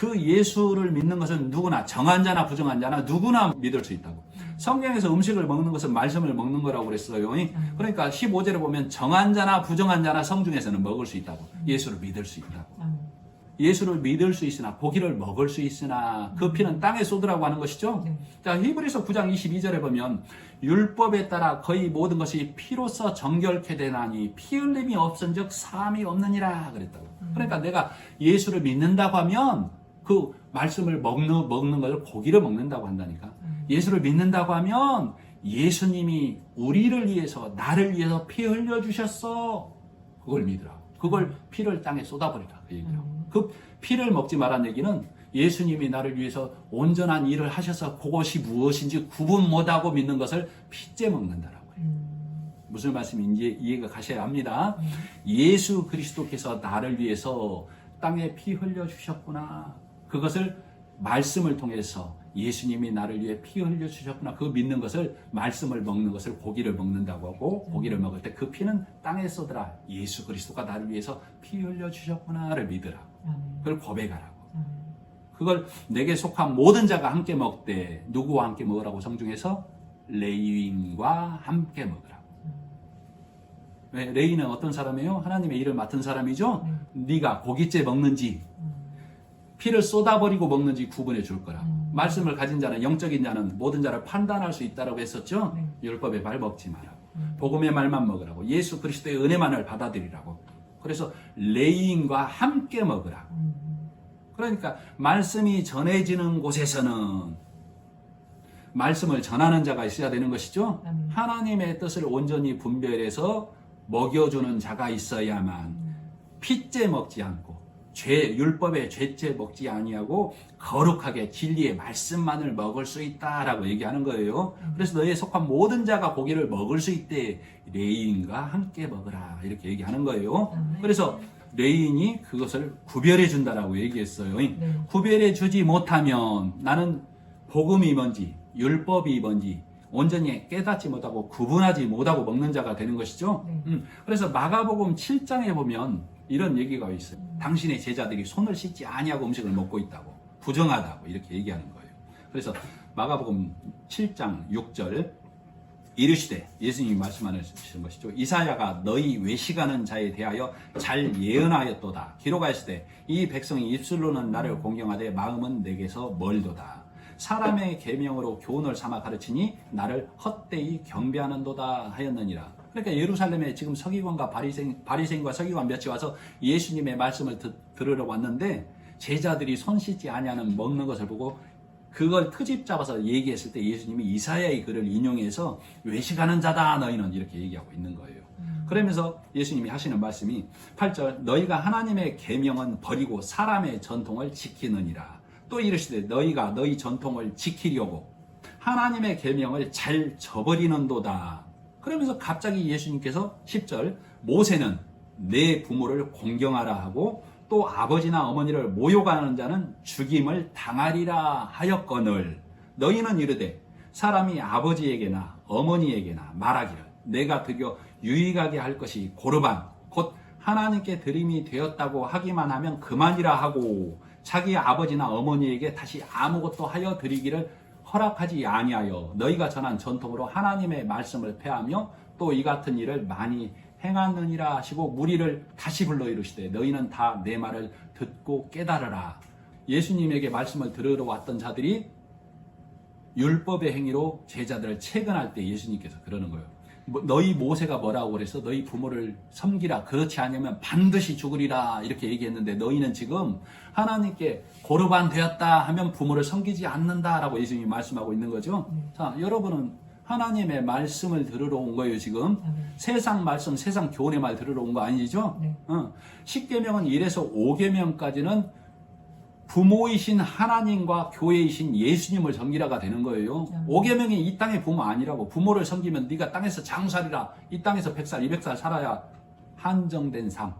그 예수를 믿는 것은 누구나 정한 자나 부정한 자나 누구나 믿을 수 있다고. 성경에서 음식을 먹는 것은 말씀을 먹는 거라고 그랬어요. 그러니까 15절에 보면 정한 자나 부정한 자나 성중에서는 먹을 수 있다고. 예수를 믿을 수 있다고. 예수를 믿을 수 있으나 고기를 먹을 수 있으나 그 피는 땅에 쏟으라고 하는 것이죠. 네. 자, 히브리서 9장 22절에 보면 율법에 따라 거의 모든 것이 피로써 정결케 되나니 피 흘림이 없은즉 사함이 없느니라 그랬다고. 그러니까 내가 예수를 믿는다고 하면 그 말씀을 먹는 먹는 걸 고기를 먹는다고 한다니까. 예수를 믿는다고 하면 예수님이 우리를 위해서 나를 위해서 피 흘려 주셨어. 그걸 믿으라. 그걸 피를 땅에 쏟아버리라. 그 얘기라고. 그 피를 먹지 말란 얘기는 예수님이 나를 위해서 온전한 일을 하셔서 그것이 무엇인지 구분 못하고 믿는 것을 피째 먹는다라고 해요. 음. 무슨 말씀인지 이해가 가셔야 합니다. 예수 그리스도께서 나를 위해서 땅에 피 흘려 주셨구나. 그것을 말씀을 통해서 예수님이 나를 위해 피 흘려 주셨구나. 그 믿는 것을 말씀을 먹는 것을 고기를 먹는다고 하고 고기를 먹을 때 그 피는 땅에 쏟으라. 예수 그리스도가 나를 위해서 피 흘려 주셨구나를 믿으라. 그걸 고백하라고. 그걸 내게 속한 모든 자가 함께 먹되 누구와 함께 먹으라고 성중에서 레위인과 함께 먹으라고. 왜 레위는 어떤 사람이에요? 하나님의 일을 맡은 사람이죠. 네가 고깃째 먹는지 피를 쏟아버리고 먹는지 구분해 줄 거라. 음. 말씀을 가진 자는 영적인 자는 모든 자를 판단할 수 있다라고 했었죠. 네. 율법의 말 먹지 마라. 음. 복음의 말만 먹으라고. 예수 그리스도의 은혜만을 받아들이라고. 그래서 레위인과 함께 먹으라. 음. 그러니까 말씀이 전해지는 곳에서는 말씀을 전하는 자가 있어야 되는 것이죠. 아멘. 하나님의 뜻을 온전히 분별해서 먹여주는 자가 있어야만 피째 먹지 않고 죄 율법의 죄째 먹지 아니하고 거룩하게 진리의 말씀만을 먹을 수 있다라고 얘기하는 거예요. 그래서 너희에 속한 모든 자가 고기를 먹을 수 있대 레인과 함께 먹으라 이렇게 얘기하는 거예요. 그래서 레인이 그것을 구별해 준다라고 얘기했어요. 네. 구별해 주지 못하면 나는 복음이 뭔지 율법이 뭔지 온전히 깨닫지 못하고 구분하지 못하고 먹는 자가 되는 것이죠. 네. 음, 그래서 마가복음 7장에 보면 이런 얘기가 있어요. 당신의 제자들이 손을 씻지 아니하고 음식을 먹고 있다고 부정하다고 이렇게 얘기하는 거예요. 그래서 마가복음 7장 6절 이르시되 예수님이 말씀하시는 것이죠. 이사야가 너희 외식하는 자에 대하여 잘 예언하였도다. 기록하시되 이 백성이 입술로는 나를 공경하되 마음은 내게서 멀도다. 사람의 계명으로 교훈을 삼아 가르치니 나를 헛되이 경배하는도다 하였느니라. 그러니까 예루살렘에 지금 서기관과 바리새인, 바리새인과 서기관 몇이 와서 예수님의 말씀을 듣, 들으러 왔는데 제자들이 손 씻지 아니하는 먹는 것을 보고 그걸 트집 잡아서 얘기했을 때 예수님이 이사야의 글을 인용해서 외식하는 자다 너희는 이렇게 얘기하고 있는 거예요. 그러면서 예수님이 하시는 말씀이 8절 너희가 하나님의 계명은 버리고 사람의 전통을 지키느니라. 또 이르시되 너희가 너희 전통을 지키려고 하나님의 계명을 잘 저버리는도다. 그러면서 갑자기 예수님께서 10절 모세는 내 부모를 공경하라 하고 또 아버지나 어머니를 모욕하는 자는 죽임을 당하리라 하였거늘 너희는 이르되 사람이 아버지에게나 어머니에게나 말하기를 내가 드려 유익하게 할 것이 고르반 곧 하나님께 드림이 되었다고 하기만 하면 그만이라 하고 자기 아버지나 어머니에게 다시 아무것도 하여 드리기를 허락하지 아니하여 너희가 전한 전통으로 하나님의 말씀을 폐하며 또 이 같은 일을 많이 행하느니라 하시고 무리를 다시 불러 이르시되 너희는 다 내 말을 듣고 깨달으라 예수님에게 말씀을 들으러 왔던 자들이 율법의 행위로 제자들을 채근할 때 예수님께서 그러는 거예요. 뭐, 너희 모세가 뭐라고 그래서 너희 부모를 섬기라. 그렇지 않으면 반드시 죽으리라. 이렇게 얘기했는데 너희는 지금 하나님께 고르반 되었다 하면 부모를 섬기지 않는다라고 예수님이 말씀하고 있는 거죠. 자, 여러분은 하나님의 말씀을 들으러 온 거예요, 지금. 아멘. 세상 말씀, 세상 교훈의 말 들으러 온 거 아니죠? 네. 어, 10계명은 1에서 5계명까지는 부모이신 하나님과 교회이신 예수님을 섬기라가 되는 거예요. 음. 5계명이 이 땅의 부모 아니라고. 부모를 섬기면 네가 땅에서 장살이라. 이 땅에서 100살, 200살 살아야 한정된 삶.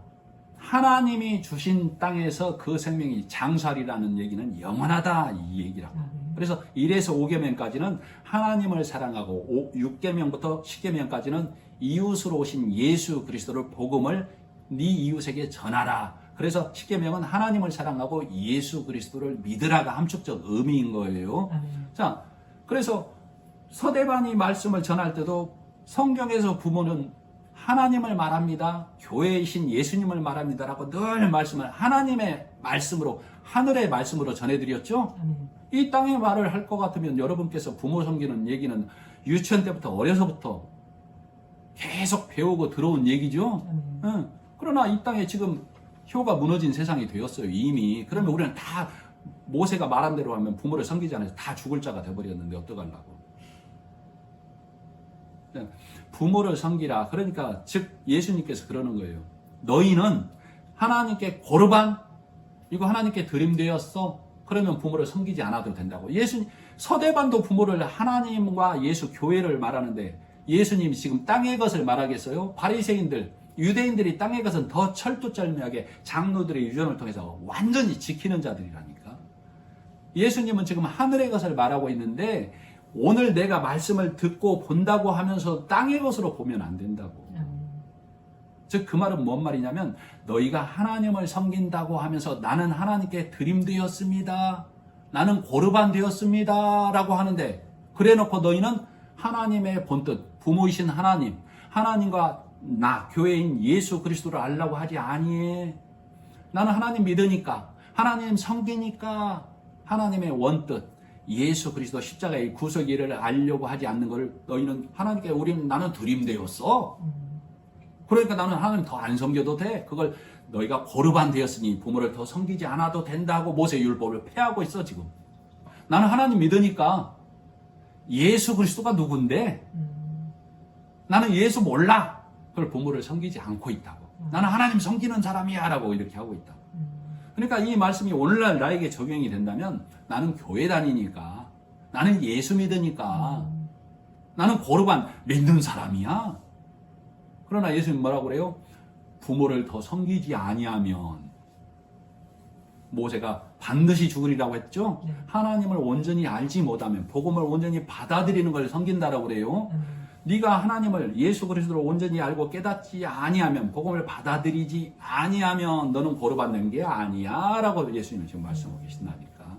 하나님이 주신 땅에서 그 생명이 장살이라는 얘기는 영원하다 이 얘기라고. 아멘. 그래서 1에서 5계명까지는 하나님을 사랑하고 6계명부터 10계명까지는 이웃으로 오신 예수 그리스도를 복음을 네 이웃에게 전하라. 그래서 십계명은 하나님을 사랑하고 예수 그리스도를 믿으라가 함축적 의미인 거예요. 아멘. 자, 그래서 서대반이 말씀을 전할 때도 성경에서 부모는 하나님을 말합니다. 교회이신 예수님을 말합니다라고 늘 말씀을 하나님의 말씀으로 하늘의 말씀으로 전해드렸죠. 아멘. 이 땅의 말을 할 것 같으면 여러분께서 부모 섬기는 얘기는 유치원 때부터 어려서부터 계속 배우고 들어온 얘기죠. 아멘. 응. 그러나 이 땅에 지금 효가 무너진 세상이 되었어요 이미. 그러면 우리는 다 모세가 말한 대로 하면 부모를 섬기지 않아서 다 죽을 자가 돼버렸는데 어떡하려고? 네. 부모를 섬기라. 그러니까 즉 예수님께서 그러는 거예요. 너희는 하나님께 고르반 이거 하나님께 드림되었어. 그러면 부모를 섬기지 않아도 된다고. 예수 서대반도 부모를 하나님과 예수 교회를 말하는데 예수님이 지금 땅의 것을 말하겠어요? 바리새인들 유대인들이 땅의 것은 더 철두철미하게 장로들의 유전을 통해서 완전히 지키는 자들이라니까. 예수님은 지금 하늘의 것을 말하고 있는데 오늘 내가 말씀을 듣고 본다고 하면서 땅의 것으로 보면 안 된다고. 아멘. 즉그 말은 뭔 말이냐면 너희가 하나님을 섬긴다고 하면서 나는 하나님께 드림되었습니다. 나는 고르반 되었습니다 라고 하는데 그래 놓고 너희는 하나님의 본뜻 부모이신 하나님 하나님과 나 교회인 예수 그리스도를 알라고 하지 아니해. 나는 하나님 믿으니까 하나님 섬기니까 하나님의 원뜻 예수 그리스도 십자가의 구속 일을 알려고 하지 않는 것을 너희는 하나님께 우리는 나는 드림되었어. 음. 그러니까 나는 하나님 더 안 섬겨도 돼. 그걸 너희가 고르반 되었으니 부모를 더 섬기지 않아도 된다고 모세 율법을 폐하고 있어 지금. 나는 하나님 믿으니까 예수 그리스도가 누군데 음. 나는 예수 몰라. 그걸 부모를 섬기지 않고 있다고. 나는 하나님 섬기는 사람이야 라고 이렇게 하고 있다고. 음. 그러니까 이 말씀이 오늘날 나에게 적용이 된다면 나는 교회 다니니까 나는 예수 믿으니까 음. 나는 고르반 믿는 사람이야. 그러나 예수님 뭐라고 그래요? 부모를 더 섬기지 아니하면 모세가 반드시 죽으리라고 했죠. 네. 하나님을 온전히 알지 못하면 복음을 온전히 받아들이는 걸 섬긴다라고 그래요. 아멘. 네가 하나님을 예수 그리스도를 온전히 알고 깨닫지 아니하면 복음을 받아들이지 아니하면 너는 고르받는 게 아니야라고 예수님은 지금 말씀하고 계신다니까.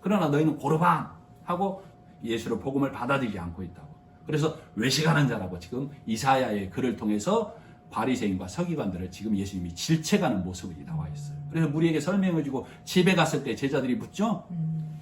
그러나 너희는 고르반 하고 예수를 복음을 받아들이지 않고 있다고. 그래서 외식하는 자라고 지금 이사야의 글을 통해서 바리새인과 서기관들을 지금 예수님이 질책하는 모습이 나와 있어요. 그래서 우리에게 설명해 주고 집에 갔을 때 제자들이 묻죠. 음.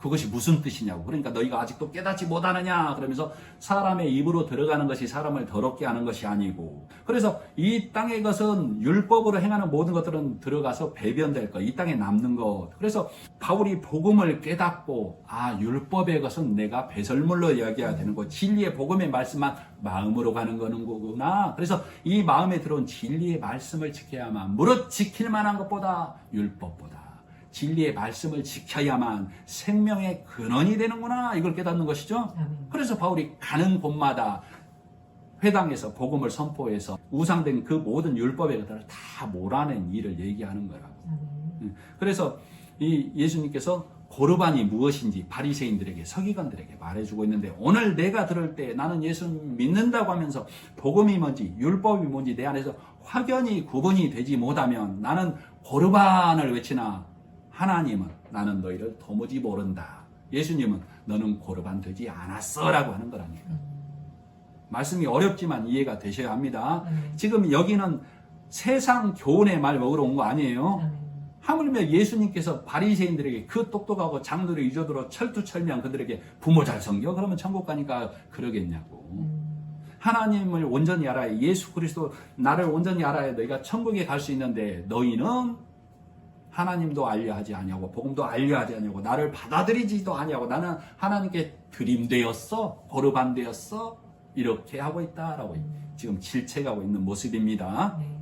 그것이 무슨 뜻이냐고. 그러니까 너희가 아직도 깨닫지 못하느냐. 그러면서 사람의 입으로 들어가는 것이 사람을 더럽게 하는 것이 아니고. 그래서 이 땅의 것은 율법으로 행하는 모든 것들은 들어가서 배변될 것. 이 땅에 남는 것. 그래서 바울이 복음을 깨닫고, 아, 율법의 것은 내가 배설물로 이야기해야 되는 거. 진리의 복음의 말씀만 마음으로 가는 거는 거구나. 그래서 이 마음에 들어온 진리의 말씀을 지켜야만, 무릇 지킬 만한 것보다 율법보다. 진리의 말씀을 지켜야만 생명의 근원이 되는구나 이걸 깨닫는 것이죠. 그래서 바울이 가는 곳마다 회당에서 복음을 선포해서 우상된 그 모든 율법의 것들을 다 몰아낸 일을 얘기하는 거라고. 아멘. 그래서 이 예수님께서 고르반이 무엇인지 바리새인들에게 서기관들에게 말해주고 있는데 오늘 내가 들을 때 나는 예수 믿는다고 하면서 복음이 뭔지 율법이 뭔지 내 안에서 확연히 구분이 되지 못하면 나는 고르반을 외치나 하나님은 나는 너희를 도무지 모른다. 예수님은 너는 고르반 되지 않았어 라고 하는 거라니까. 말씀이 어렵지만 이해가 되셔야 합니다. 아멘. 지금 여기는 세상 교훈의 말 먹으러 온 거 아니에요. 하물며 예수님께서 바리새인들에게 그 똑똑하고 장로를 이조도로 철두철미한 그들에게 부모 잘 섬겨 그러면 천국 가니까 그러겠냐고. 음. 하나님을 온전히 알아야 예수 그리스도 나를 온전히 알아야 너희가 천국에 갈 수 있는데 너희는 하나님도 알려 하지 아니하고 복음도 알려 하지 아니하고 나를 받아들이지도 아니하고 나는 하나님께 드림되었어 거르반 되었어 이렇게 하고 있다라고 지금 질책하고 있는 모습입니다. 네. 음.